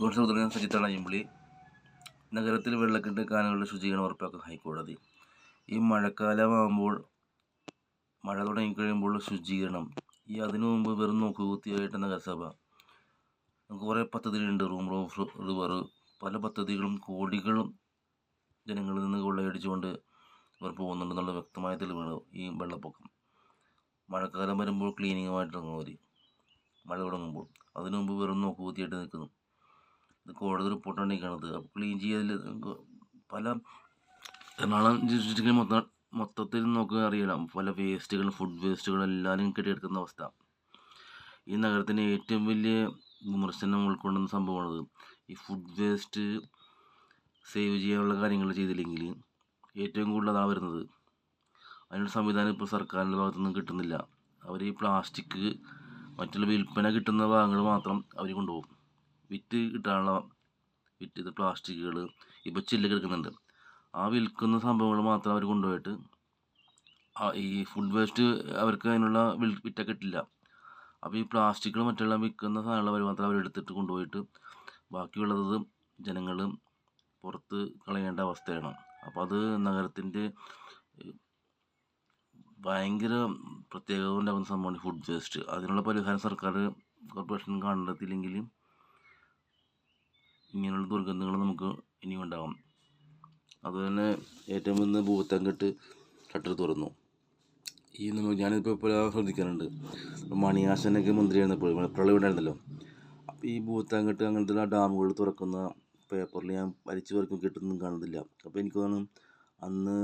God's സജിത്താണ് Ayyampilly നഗരത്തിൽ വെള്ളക്കെട്ട് കാനകളുടെ ശുചീകരണം ഉറപ്പാക്കും ഹൈക്കോടതി. ഈ മഴക്കാലമാകുമ്പോൾ മഴ തുടങ്ങിക്കഴിയുമ്പോൾ ശുചീകരണം. ഈ അതിനു മുമ്പ് വെറും നോക്കുകുത്തിയായിട്ട് നഗരസഭ. നമുക്ക് കുറേ പദ്ധതികളുണ്ട്. Room roof river. പല പദ്ധതികളും കോടികളും ജനങ്ങളിൽ നിന്ന് കൊള്ളയടിച്ചുകൊണ്ട് ഇവർ പോകുന്നുണ്ടെന്നുള്ള വ്യക്തമായ തെളിവാണ് ഈ വെള്ളപ്പൊക്കം. മഴക്കാലം വരുമ്പോൾ ക്ലീനിങ്ങുമായിട്ട് ഇറങ്ങും അവർ മഴ തുടങ്ങുമ്പോൾ അതിനു മുമ്പ് വെറും നോക്കുകുത്തിയായിട്ട് നിൽക്കുന്നു. കോടതി റിപ്പോർട്ടാണ് കാണുന്നത് അപ്പോൾ ക്ലീൻ ചെയ്യൽ പല എറണാകുളം ഡിസ്ട്രിക്റ്റിൽ മൊത്തം മൊത്തത്തിൽ നോക്കുക അറിയാം പല വേസ്റ്റുകളും ഫുഡ് വേസ്റ്റുകളും എല്ലാവരും കെട്ടിയെടുക്കുന്ന അവസ്ഥ. ഈ നഗരത്തിന് ഏറ്റവും വലിയ വിമർശനം ഉൾക്കൊള്ളുന്ന സംഭവമാണത്. ഈ ഫുഡ് വേസ്റ്റ് സേവ് ചെയ്യാനുള്ള കാര്യങ്ങൾ ചെയ്തില്ലെങ്കിൽ ഏറ്റവും കൂടുതൽ അതാണ് വരുന്നത്. അതിനുള്ള സംവിധാനം ഇപ്പോൾ സർക്കാരിന്റെ ഭാഗത്തുനിന്നും കിട്ടുന്നില്ല. അവർ ഈ പ്ലാസ്റ്റിക് മറ്റുള്ള വിൽപ്പന കിട്ടുന്ന ഭാഗങ്ങൾ മാത്രം അവർ കൊണ്ടുപോകും. വിറ്റ് കിട്ടാനുള്ള വിറ്റ് പ്ലാസ്റ്റിക്കുകൾ ഇപ്പോൾ ചില്ല് കിടക്കുന്നുണ്ട് ആ വിൽക്കുന്ന സംഭവങ്ങൾ മാത്രം അവർ കൊണ്ടുപോയിട്ട് ആ ഈ ഫുഡ് വേസ്റ്റ് അവർക്ക് അതിനുള്ള വിൽ വിറ്റ കിട്ടില്ല. അപ്പോൾ ഈ പ്ലാസ്റ്റിക്കുകൾ മറ്റുള്ള വിൽക്കുന്ന സാധനങ്ങൾ അവർ മാത്രം അവരെടുത്തിട്ട് കൊണ്ടുപോയിട്ട് ബാക്കിയുള്ളത് ജനങ്ങൾ പുറത്ത് കളയേണ്ട അവസ്ഥയാണ്. അപ്പോൾ അത് നഗരത്തിന്റെ ഭയങ്കര പ്രത്യേകത ഉണ്ടാകുന്ന സംഭവമാണ് ഫുഡ് വേസ്റ്റ് അതിനുള്ള പരിഹാരം സർക്കാർ കോർപ്പറേഷൻ കണ്ടെത്തിയില്ലെങ്കിൽ ഇങ്ങനെയുള്ള ദുർഗന്ധങ്ങൾ നമുക്ക് ഇനിയും ഉണ്ടാകും അതുതന്നെ ഏറ്റവും വന്ന് ഭൂത്തങ്കെട്ട് ഷട്ടർ തുറന്നു. ഈ നമ്മൾ ഞാനിപ്പോൾ എപ്പോഴും ശ്രദ്ധിക്കാറുണ്ട്. മണിയാശനൊക്കെ മന്ത്രിയായിരുന്നപ്പോൾ പ്രളയം ഉണ്ടായിരുന്നല്ലോ. അപ്പോൾ ഈ ഭൂത്താങ്കെട്ട് അങ്ങനത്തെ ഡാമുകൾ തുറക്കുന്ന പേപ്പറിൽ ഞാൻ വലിച്ചു പറിക്കും കിട്ടുന്നതും കാണുന്നില്ല. അപ്പോൾ എനിക്ക് തോന്നുന്നു അന്ന്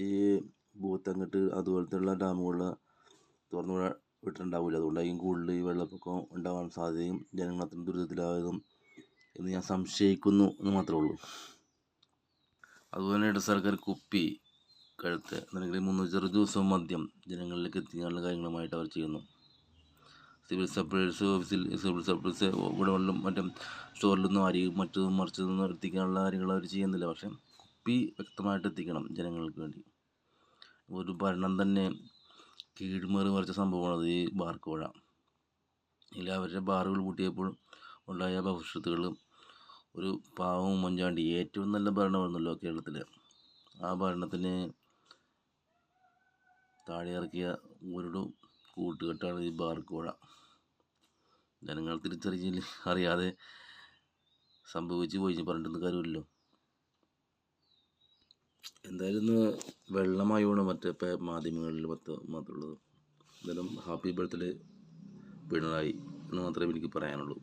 ഈ ഭൂത്തങ്കെട്ട് അതുപോലത്തെയുള്ള ഡാമുകൾ തുറന്നു വിട്ടിട്ടുണ്ടാവില്ല. അതുകൊണ്ടായിരിക്കും കൂടുതൽ ഈ വെള്ളപ്പൊക്കം ഉണ്ടാകാൻ സാധ്യതയും ജനങ്ങൾ അത്ര ദുരിതത്തിലായതും എന്ന് ഞാൻ സംശയിക്കുന്നു എന്ന് മാത്രമേ ഉള്ളൂ. അതുപോലെ ഇട സർക്കാർ കുപ്പി കഴുത്ത് അല്ലെങ്കിൽ മൂന്ന് ചെറു ദിവസം മദ്യം ജനങ്ങളിലേക്ക് എത്തിക്കാനുള്ള കാര്യങ്ങളുമായിട്ട് അവർ ചെയ്യുന്നു. സിവിൽ സപ്ലൈസ് ഓഫീസിൽ സിവിൽ സപ്ലൈസ് ഗുണങ്ങളിലും മറ്റും സ്റ്റോറിലൊന്നും അരി മറിച്ചു മറിച്ചതൊന്നും എത്തിക്കാനുള്ള കാര്യങ്ങൾ അവർ ചെയ്യുന്നില്ല. പക്ഷേ കുപ്പി വ്യക്തമായിട്ട് എത്തിക്കണം ജനങ്ങൾക്ക് വേണ്ടി. ഒരു ഭരണം തന്നെ കീഴ്മേറി മറിച്ച സംഭവമാണ് ഈ ബാർക്കോഴ. ഇല്ല അവരുടെ ബാറുകൾ പൂട്ടിയപ്പോൾ ഉണ്ടായ ഭവിഷ്യത്തുകളും ഒരു പാവം ഉമ്മൻചാണ്ടി ഏറ്റവും നല്ല ഭരണമായിരുന്നല്ലോ കേരളത്തിൽ ആ ഭരണത്തിന് താഴെ ഇറക്കിയ ഒരു കൂട്ടുകെട്ടാണ് ഈ ബാർക്കോഴ. ജനങ്ങൾ തിരിച്ചറിഞ്ഞില്ല അറിയാതെ സംഭവിച്ചു പോയി പറഞ്ഞിട്ടൊന്നും കാര്യമില്ലല്ലോ. എന്തായാലും ഇന്ന് വെള്ളമായാണ് മറ്റേ മാധ്യമങ്ങളിൽ മൊത്ത മാത്രമുള്ളത് എന്തായാലും ഹാപ്പി ബർത്ത്ഡേ പിണറായി എന്ന് മാത്രമേ എനിക്ക് പറയാനുള്ളൂ.